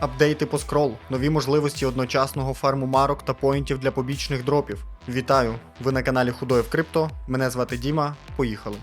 Апдейти по скрол, нові можливості одночасного фарму марок та поінтів для побічних дропів. Вітаю! Ви на каналі Худоєв Крипто. Мене звати Діма. Поїхали.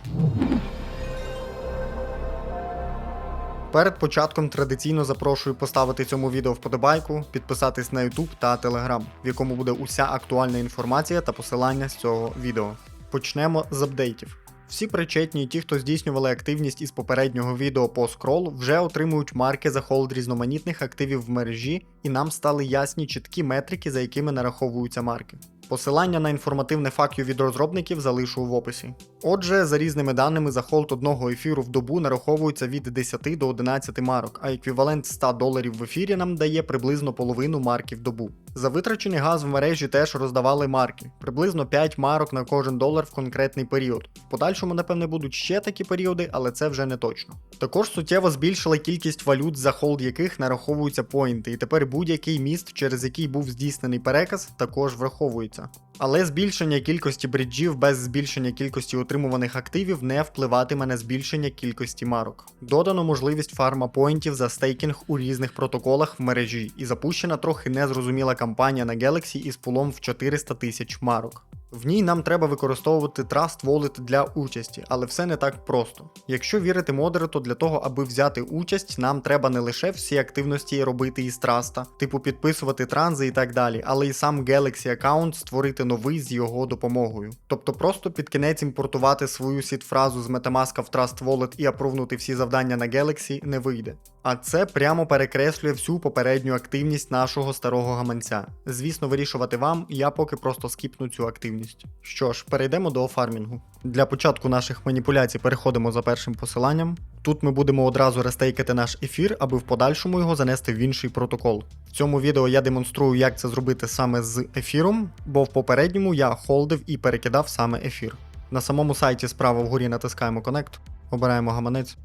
Перед початком традиційно запрошую поставити цьому відео вподобайку, підписатись на YouTube та Telegram, в якому буде уся актуальна інформація та посилання з цього відео. Почнемо з апдейтів. Всі причетні і ті, хто здійснювали активність із попереднього відео по скролу, вже отримують марки за холд різноманітних активів в мережі, і нам стали ясні чіткі метрики, за якими нараховуються марки. Посилання на інформативне факю від розробників залишу в описі. Отже, за різними даними, за холд одного ефіру в добу нараховується від 10 до 11 марок, а еквівалент 100 доларів в ефірі нам дає приблизно половину марки в добу. За витрачений газ в мережі теж роздавали марки, приблизно 5 марок на кожен долар в конкретний період. В подальшому, напевне, будуть ще такі періоди, але це вже не точно. Також суттєво збільшила кількість валют, за холд яких нараховуються поінти, і тепер будь-який міст, через який був здійснений переказ, також враховується. Але збільшення кількості бриджів без збільшення кількості отримуваних активів не впливатиме на збільшення кількості марок. Додано можливість фарма поінтів за стейкінг у різних протоколах в мережі, і запущена трохи незрозуміла кампанія на Galaxy із пулом в 400 тисяч марок. В ній нам треба використовувати Trust Wallet для участі, але все не так просто. Якщо вірити модеру, то для того, аби взяти участь, нам треба не лише всі активності робити із траста, типу підписувати транзи і так далі, але й сам Galaxy аккаунт створити новий з його допомогою. Тобто просто під кінець імпортувати свою сіт-фразу з Metamask в Trust Wallet і апрувнути всі завдання на Galaxy не вийде. А це прямо перекреслює всю попередню активність нашого старого гаманця. Звісно, вирішувати вам, я поки просто скіпну цю активність. Що ж, перейдемо до фармінгу. Для початку наших маніпуляцій переходимо за першим посиланням. Тут ми будемо одразу рестейкати наш ефір, аби в подальшому його занести в інший протокол. В цьому відео я демонструю, як це зробити саме з ефіром, бо в попередньому я холдив і перекидав саме ефір. На самому сайті справа вгорі натискаємо Connect, обираємо гаманець.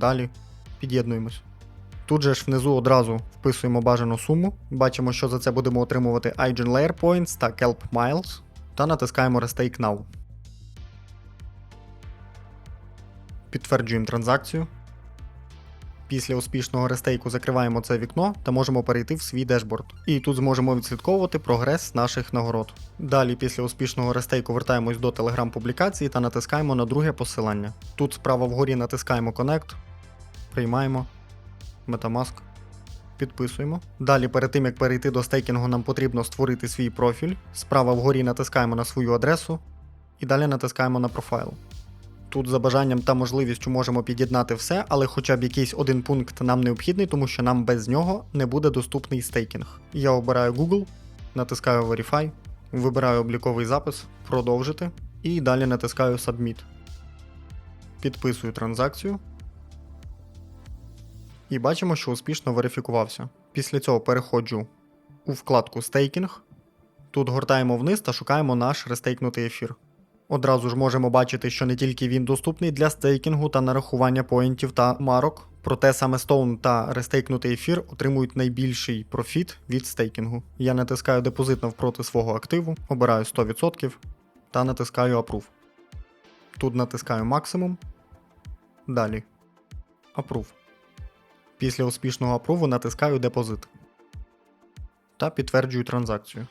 Далі під'єднуємось. Тут же ж внизу одразу вписуємо бажану суму, бачимо, що за це будемо отримувати IGN Layer Points та Kelp Miles, та натискаємо Restake Now. Підтверджуємо транзакцію. Після успішного рестейку закриваємо це вікно та можемо перейти в свій дешборд. І тут зможемо відслідковувати прогрес наших нагород. Далі, після успішного рестейку, вертаємось до Telegram публікації та натискаємо на друге посилання. Тут справа вгорі натискаємо Connect, приймаємо. Metamask. Підписуємо. Далі, перед тим як перейти до стейкінгу, нам потрібно створити свій профіль. Справа вгорі натискаємо на свою адресу і далі натискаємо на профайл. Тут за бажанням та можливістю можемо під'єднати все, але хоча б якийсь один пункт нам необхідний, тому що нам без нього не буде доступний стейкінг. Я обираю Google, натискаю Verify, вибираю обліковий запис, продовжити і далі натискаю Submit. Підписую транзакцію. І бачимо, що успішно верифікувався. Після цього переходжу у вкладку Стейкінг. Тут гортаємо вниз та шукаємо наш рестейкнутий ефір. Одразу ж можемо бачити, що не тільки він доступний для стейкінгу та нарахування поінтів та марок, проте саме Stone та рестейкнутий ефір отримують найбільший профіт від стейкінгу. Я натискаю депозит навпроти свого активу, обираю 100% та натискаю Approve. Тут натискаю максимум. Далі. Approve. Після успішного апруву натискаю депозит та підтверджую транзакцію.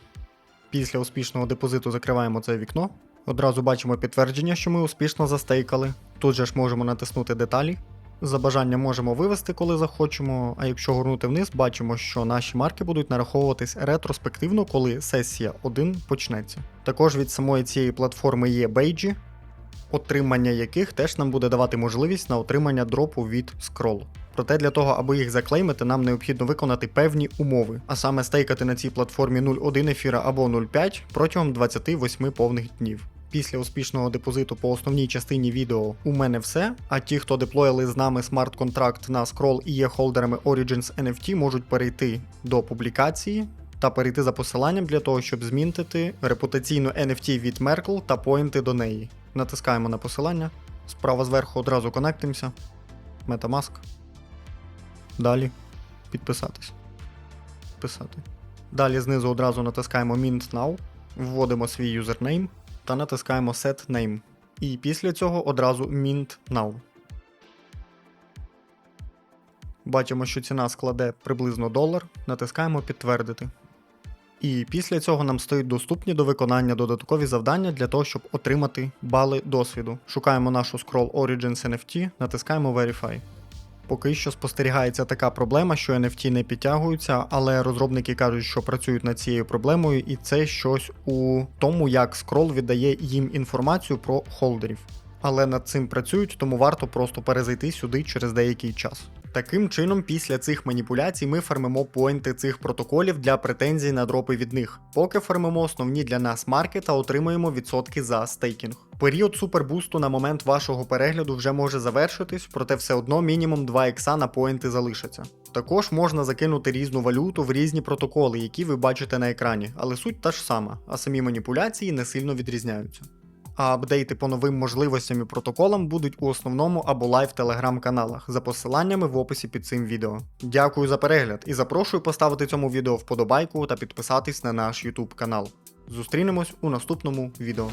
Після успішного депозиту закриваємо це вікно. Одразу бачимо підтвердження, що ми успішно застейкали. Тут же ж можемо натиснути деталі. За бажанням можемо вивести, коли захочемо, а якщо горнути вниз, бачимо, що наші марки будуть нараховуватись ретроспективно, коли сесія 1 почнеться. Також від самої цієї платформи є бейджі, отримання яких теж нам буде давати можливість на отримання дропу від скролу. Проте для того, аби їх заклеймити, нам необхідно виконати певні умови, а саме стейкати на цій платформі 0,1 ефіра або 0,5 протягом 28 повних днів. Після успішного депозиту по основній частині відео у мене все. А ті, хто деплоїли з нами смарт-контракт на скрол і є холдерами Origins NFT, можуть перейти до публікації та перейти за посиланням для того, щоб змінтити репутаційну NFT від Merkle та поінти до неї. Натискаємо на посилання. Справа зверху одразу конектимося. Metamask. Далі підписатись. Писати. Далі знизу одразу натискаємо Mint Now, вводимо свій юзернейм та натискаємо Set Name. І після цього одразу Mint Now. бачимо, що ціна складе приблизно долар, натискаємо підтвердити. І після цього нам стають доступні до виконання додаткові завдання для того, щоб отримати бали досвіду. Шукаємо нашу Scroll Origins NFT, натискаємо Verify. Поки що спостерігається така проблема, що NFT не підтягуються, але розробники кажуть, що працюють над цією проблемою, і це щось у тому, як скрол віддає їм інформацію про холдерів. Але над цим працюють, тому варто просто перезайти сюди через деякий час. Таким чином, після цих маніпуляцій ми фармимо поінти цих протоколів для претензій на дропи від них. Поки фармимо основні для нас марки та отримуємо відсотки за стейкінг. Період супербусту на момент вашого перегляду вже може завершитись, проте все одно мінімум 2 ікса на поінти залишаться. Також можна закинути різну валюту в різні протоколи, які ви бачите на екрані, але суть та ж сама, а самі маніпуляції не сильно відрізняються. А апдейти по новим можливостям і протоколам будуть у основному або лайв телеграм-каналах за посиланнями в описі під цим відео. Дякую за перегляд і запрошую поставити цьому відео вподобайку та підписатись на наш YouTube канал. Зустрінемось у наступному відео.